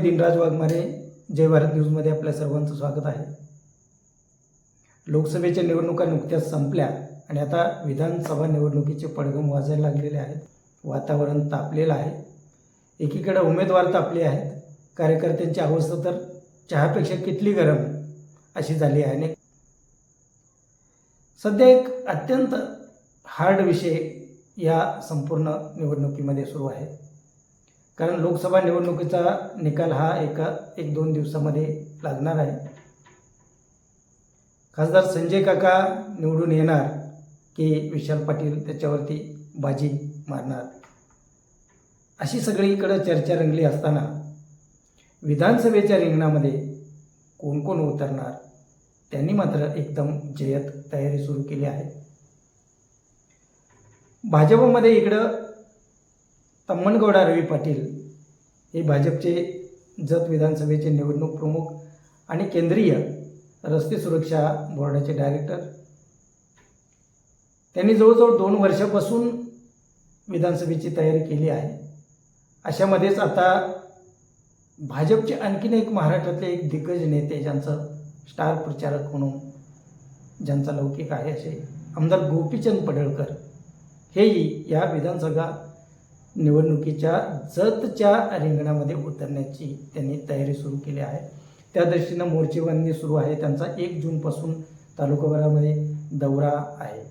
मी दिनराज वाघमारे जय भारत न्यूजमध्ये आपल्या सर्वांचं स्वागत आहे. लोकसभेच्या निवडणुका नुकत्याच संपल्या आणि आता विधानसभा निवडणुकीचे पडगम वाजायला लागलेले आहेत. वातावरण तापलेलं आहे. एकीकडे उमेदवार तापले आहेत. कार्यकर्त्यांची अवस्था तर चहापेक्षा कितली गरम अशी झाली आहे आणि सध्या एक अत्यंत हार्ड विषय या संपूर्ण निवडणुकीमध्ये सुरू आहे. कारण लोकसभा निवडणुकीचा निकाल हा एका एक दोन दिवसामध्ये लागणार आहे. खासदार संजय काका निवडून येणार की विशाल पाटील त्याच्यावरती बाजी मारणार. अशी सगळीकडं चर्चा रंगली असताना विधानसभेच्या रिंगणामध्ये कोण कोण उतरणार त्यांनी मात्र एकदम जयत तयारी सुरू केली आहे. भाजपमध्ये इकडं तम्मनगौडा रवी पाटील हे भाजपचे जत विधानसभेचे निवडणूक प्रमुख आणि केंद्रीय रस्ते सुरक्षा बोर्डाचे डायरेक्टर. त्यांनी जवळजवळ दोन वर्षापासून विधानसभेची तयारी केली आहे. अशामध्येच आता भाजपचे आणखीन एक महाराष्ट्रातले एक दिग्गज नेते ज्यांचं स्टार प्रचारक म्हणून ज्यांचा लौकिक आहे असे आमदार गोपीचंद पडळकर हेही या विधानसभा निवडणुकीच्या जतच्या रिंगणामध्ये उतरण्याची त्यांनी तयारी सुरू केली आहे. त्या दृष्टीनं मोर्चेबंदी सुरू आहे. त्यांचा एक जूनपासून तालुकाभरामध्ये दौरा आहे.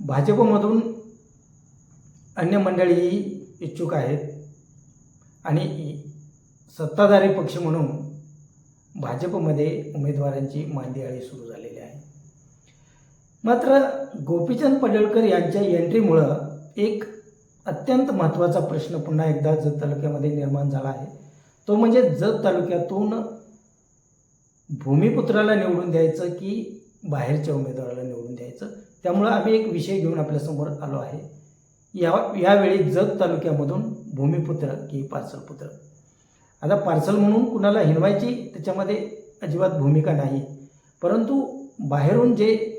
भाजपमधून अन्य मंडळीही इच्छुक आहेत आणि सत्ताधारी पक्ष म्हणून भाजपमध्ये उमेदवारांची मांदियाळी सुरू झालेली आहे. मात्र गोपीचंद पडळकर यांच्या एंट्रीमुळं एक अत्यंत महत्त्वाचा प्रश्न पुन्हा एकदा जत तालुक्यामध्ये निर्माण झाला आहे. तो म्हणजे जत तालुक्यातून भूमिपुत्राला निवडून द्यायचं की बाहेरच्या उमेदवाराला निवडून द्यायचं? त्यामुळं आम्ही एक विषय घेऊन आपल्यासमोर आलो आहे. या यावेळी जत तालुक्यामधून भूमिपुत्र की पार्सलपुत्र. आता पार्सल म्हणून कुणाला हिणवायची त्याच्यामध्ये अजिबात भूमिका नाही. परंतु बाहेरून जे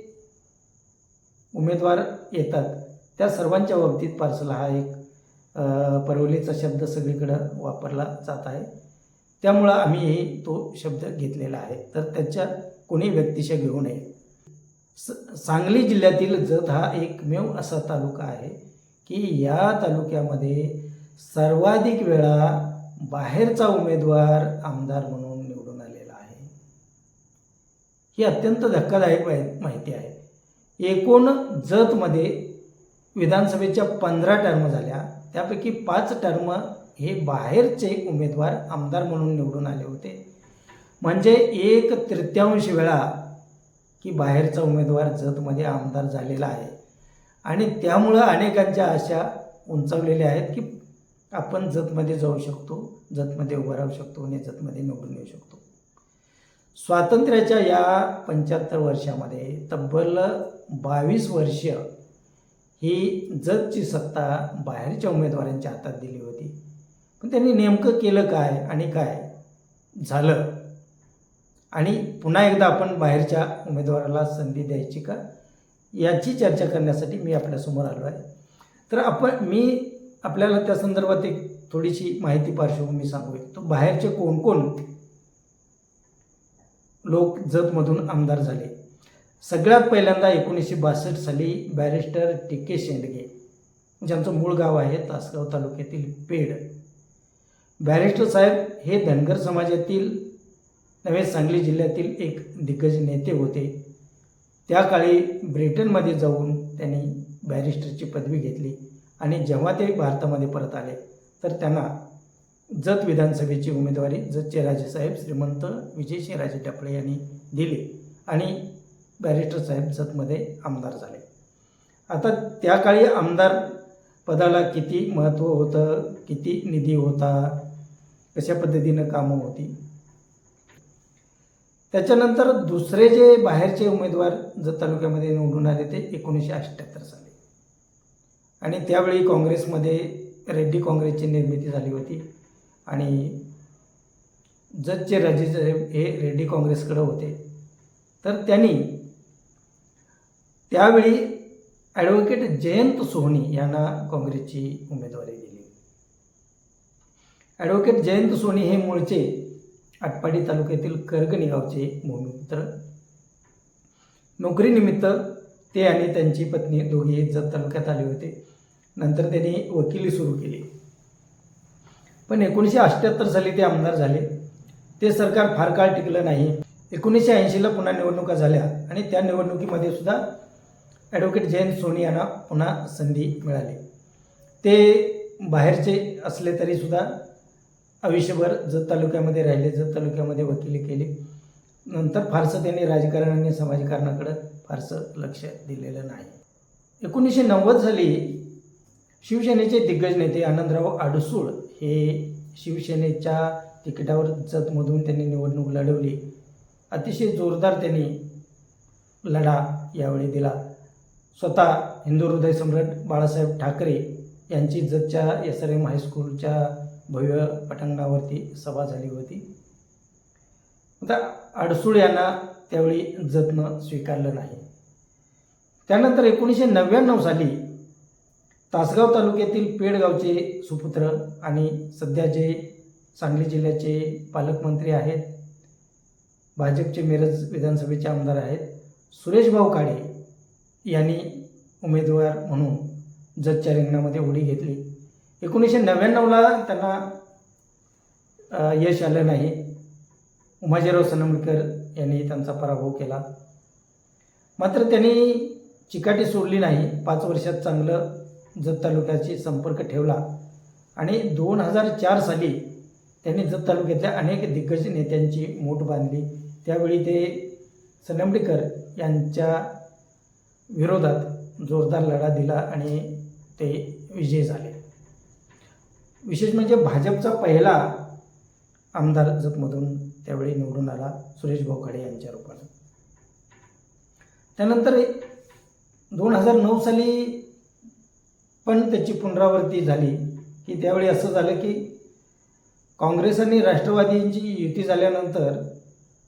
उमेदवार येतात त्या सर्वांच्या बाबतीत पार्सल हा एक परवलीचा शब्द सगळीकडं वापरला जात आहे. त्यामुळं आम्ही हे तो शब्द घेतलेला आहे. तर त्याच्या कोणी व्यक्तिशः घेऊ नये. स सांगली जिल्ह्यातील जत हा एकमेव असा तालुका आहे की या तालुक्यामध्ये सर्वाधिक वेळा बाहेरचा उमेदवार आमदार म्हणून निवडून आलेला आहे. ही अत्यंत धक्कादायक माहि- माहिती आहे. एकूण जतमध्ये विधानसभेच्या पंधरा टर्म झाल्या. त्यापैकी पाच टर्म हे बाहेरचे उमेदवार आमदार म्हणून निवडून आले होते. म्हणजे एक तृतीयांश वेळा की बाहेरचा उमेदवार जतमध्ये आमदार झालेला आहे. आणि त्यामुळं अनेकांच्या आशा उंचावलेल्या आहेत की आपण जतमध्ये जाऊ शकतो जतमध्ये उभं राहू शकतो आणि जतमध्ये निवडून येऊ शकतो. स्वातंत्र्याच्या या पंच्याहत्तर वर्षामध्ये तब्बल बावीस वर्ष ही जतची सत्ता बाहेरच्या उमेदवारांच्या हातात दिली होती. पण त्यांनी नेमकं केलं काय आणि काय झालं? आणि पुन्हा एकदा आपण बाहेरच्या उमेदवाराला संधी द्यायची का? याची चर्चा करण्यासाठी मी आपल्यासमोर आलो आहे. तर आपण मी आपल्याला त्या संदर्भात एक थोडीशी माहिती पार्श्वभूमी सांगू इच्छितो. बाहेरचे कोण कोण लोक जतमधून आमदार झाले? सगळ्यात पहिल्यांदा एकोणीसशे बासष्ट साली बॅरिस्टर टी के शेंडगे ज्यांचं मूळ गाव आहे तासगाव तालुक्यातील पेड. बॅरिस्टर साहेब हे धनगर समाजातील नव्हे सांगली जिल्ह्यातील एक दिग्गज नेते होते. त्या काळी ब्रिटनमध्ये जाऊन त्यांनी बॅरिस्टरची पदवी घेतली आणि जेव्हा ते भारतामध्ये परत आले तर त्यांना जत विधानसभेची उमेदवारी जतचे राजेसाहेब श्रीमंत विजयसिंहराजे टपळे यांनी दिली आणि बॅरिस्टर साहेब जतमध्ये आमदार झाले. आता त्या काळी आमदार पदाला किती महत्त्व होतं किती निधी होता कशा पद्धतीनं कामं होती? त्याच्यानंतर दुसरे जे बाहेरचे उमेदवार जत तालुक्यामध्ये निवडून आले ते एकोणीसशे अठ्ठ्याहत्तर साली. आणि त्यावेळी काँग्रेसमध्ये रेड्डी काँग्रेसची निर्मिती झाली होती. आणि जतचे राजेसाहेब हे रेड्डी काँग्रेसकडे होते. तर त्यांनी त्यावेळी ॲडव्होकेट जयंत सोहनी यांना काँग्रेसची उमेदवारी दिली. ॲडव्होकेट जयंत सोनी हे मूळचे आटपाडी तालुक्यातील करगणी गावचे भूमिपुत्र नोकरीनिमित्त ते आणि त्यांची पत्नी दोघे जत तालुक्यात आले होते. नंतर त्यांनी वकिली सुरू केली. पण एकोणीसशे अठ्ठ्याहत्तर साली ते आमदार झाले. ते सरकार फार काळ टिकलं नाही. एकोणीसशे ऐंशीला पुन्हा निवडणुका झाल्या आणि त्या निवडणुकीमध्ये सुद्धा ॲडव्होकेट जयंत सोनी यांना पुन्हा संधी मिळाली. ते बाहेरचे असले तरीसुद्धा आयुष्यभर जत तालुक्यामध्ये राहिले जत तालुक्यामध्ये वकिली केली. नंतर फारसं त्यांनी राजकारण आणि समाजकारणाकडं फारसं लक्ष दिलेलं नाही. एकोणीसशे नव्वद साली शिवसेनेचे दिग्गज नेते आनंदराव आडसूळ हे शिवसेनेच्या तिकिटावर जतमधून त्यांनी निवडणूक लढवली. अतिशय जोरदार त्यांनी लढा यावेळी दिला. स्वतः हिंदू हृदय सम्राट बाळासाहेब ठाकरे यांची जतच्या एस आर एम हायस्कूलच्या भव्य पटांगणावरती सभा झाली होती. आता अडसूळ यांना त्यावेळी जतनं स्वीकारलं नाही. त्यानंतर एकोणीसशे नव्याण्णव साली तासगाव तालुक्यातील पेडगावचे सुपुत्र आणि सध्याचे सांगली जिल्ह्याचे पालकमंत्री आहेत भाजपचे मिरज विधानसभेचे आमदार आहेत सुरेशभाऊ काळे यांनी उमेदवार म्हणून जतच्या रिंगणामध्ये उडी घेतली. एकोणीसशे नव्याण्णवला त्यांना यश आलं नाही. उमाजीराव सनमकर यांनी त्यांचा पराभव केला. मात्र त्यांनी चिकाटी सोडली नाही. पाच वर्षात चांगलं जत तालुक्याशी संपर्क ठेवला आणि दोन हजार चार साली त्यांनी जत तालुक्यातल्या अनेक दिग्गज नेत्यांची मोठ बांधली. त्यावेळी ते सनमडेकर यांच्या विरोधात जोरदार लढा दिला आणि ते विजयी झाले. विशेष म्हणजे भाजपचा पहिला आमदार जतमधून त्यावेळी निवडून आला सुरेश भाऊ यांच्या रूपानं. त्यानंतर दोन हजार नऊ साली पण त्याची पुनरावृत्ती झाली की त्यावेळी असं झालं की काँग्रेस आणि राष्ट्रवादींची युती झाल्यानंतर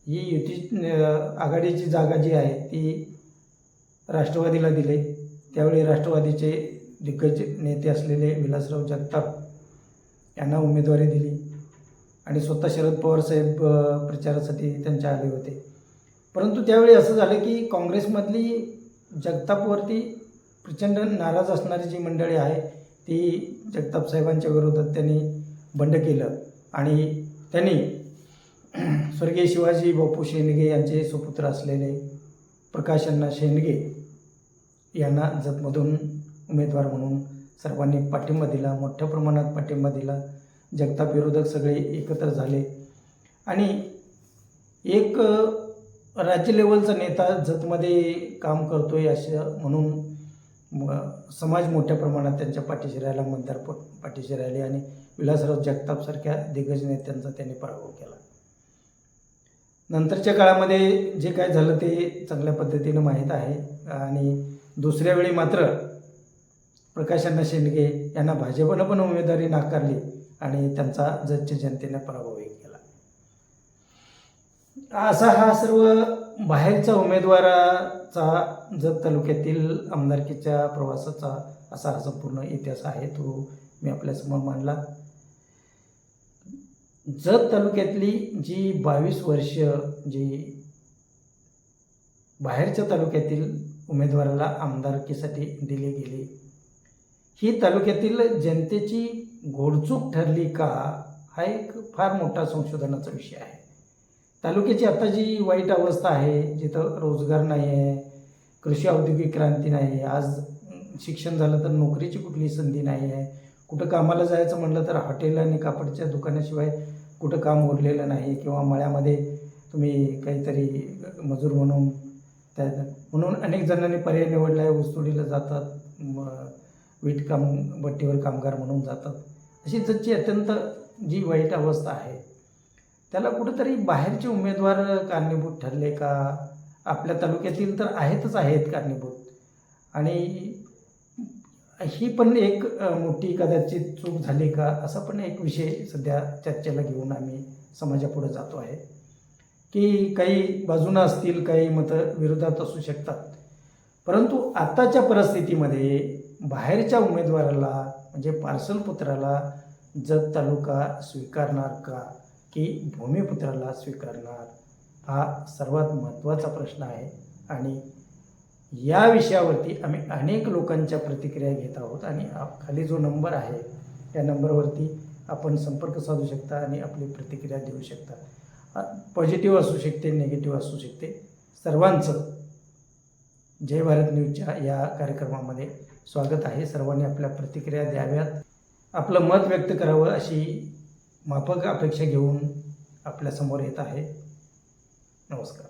ही युती आघाडीची जागा जी आहे ती राष्ट्रवादीला दिले. त्यावेळी राष्ट्रवादीचे दिग्गज नेते असलेले विलासराव जगताप यांना उमेदवारी दिली. आणि स्वतः शरद पवार साहेब प्रचारासाठी त्यांच्या आले होते. परंतु त्यावेळी असं झालं की काँग्रेसमधली जगतापवरती प्रचंड नाराज असणारी जी मंडळी आहे ती जगताप साहेबांच्या विरोधात त्यांनी बंड केलं. आणि त्यांनी स्वर्गीय शिवाजी बापू शेंडगे यांचे सुपुत्र असलेले प्रकाश अण्णा शेंडगे यांना जतमधून उमेदवार म्हणून सर्वांनी पाठिंबा दिला. मोठ्या प्रमाणात पाठिंबा दिला. जगताप विरोधक सगळे एकत्र झाले. आणि एक राज्य लेवलचा नेता जतमध्ये काम करतो आहे असं म्हणून समाज मोठ्या प्रमाणात त्यांच्या पाठीशी राहिला. मतदार पाठीशी राहिले आणि विलासराव जगतापसारख्या दिग्गज नेत्यांचा त्यांनी पराभव केला. नंतरच्या काळामध्ये जे काय झालं ते चांगल्या पद्धतीनं माहीत आहे. आणि दुसऱ्या वेळी मात्र प्रकाशांना शेंडगे यांना भाजपनं पण उमेदवारी नाकारली आणि त्यांचा जतच्या जनतेने पराभवही केला. असा हा सर्व बाहेरचा उमेदवाराचा जत तालुक्यातील आमदारकीच्या प्रवासाचा असा हा संपूर्ण इतिहास आहे तो मी आपल्यासमोर मांडला. जत तालुक्यातली जी बावीस वर्ष जी बाहेरच्या तालुक्यातील उमेदवाराला आमदारकीसाठी दिली गेली ही तालुक्यातील जनतेची घोडचूक ठरली का हा एक फार मोठा संशोधनाचा विषय आहे. तालुक्याची आता जी वाईट अवस्था आहे जिथं रोजगार नाही आहे कृषी औद्योगिक क्रांती नाही आहे आज शिक्षण झालं तर नोकरीची कुठली संधी नाही आहे कुठं कामाला जायचं म्हटलं तर हॉटेल आणि कापडच्या दुकानाशिवाय कुठं काम उरलेलं नाही किंवा मळ्यामध्ये तुम्ही काहीतरी मजूर म्हणून त्या म्हणून अनेक जणांनी पर्याय निवडला आहे ऊसतोडीला जातात म- वीट काम भट्टीवर कामगार म्हणून जातात. अशी त्याची अत्यंत जी वाईट अवस्था आहे त्याला कुठंतरी बाहेरचे उमेदवार कारणीभूत ठरले का? आपल्या तालुक्यातील तर आहेतच आहेत कारणीभूत. आणि ही पण एक मोठी कदाचित चूक झाली का? असा पण एक विषय सध्या चर्चेला घेऊन आम्ही समाजापुढे जातो आहे. की काही बाजूनं असतील काही मतं विरोधात असू शकतात. परंतु आत्ताच्या परिस्थितीमध्ये बाहेरच्या उमेदवाराला म्हणजे पार्सल पुत्राला जत तालुका स्वीकारणार का? की भूमिपुत्राला स्वीकारणार? हा सर्वात महत्त्वाचा प्रश्न आहे. आणि या विषयावरती आम्ही अनेक लोकांच्या प्रतिक्रिया घेत आहोत आणि आप- खाली जो नंबर आहे त्या नंबरवरती आपण संपर्क साधू शकता आणि आपली प्रतिक्रिया देऊ शकता. पॉझिटिव्ह असू शकते निगेटिव्ह असू शकते. सर्वांचं जय भारत न्यूजच्या या कार्यक्रमामध्ये स्वागत आहे. सर्वांनी आपल्या प्रतिक्रिया द्याव्यात. आपलं मत व्यक्त करावं अशी माफक अपेक्षा घेऊन आपल्यासमोर येत आहे. नमस्कार.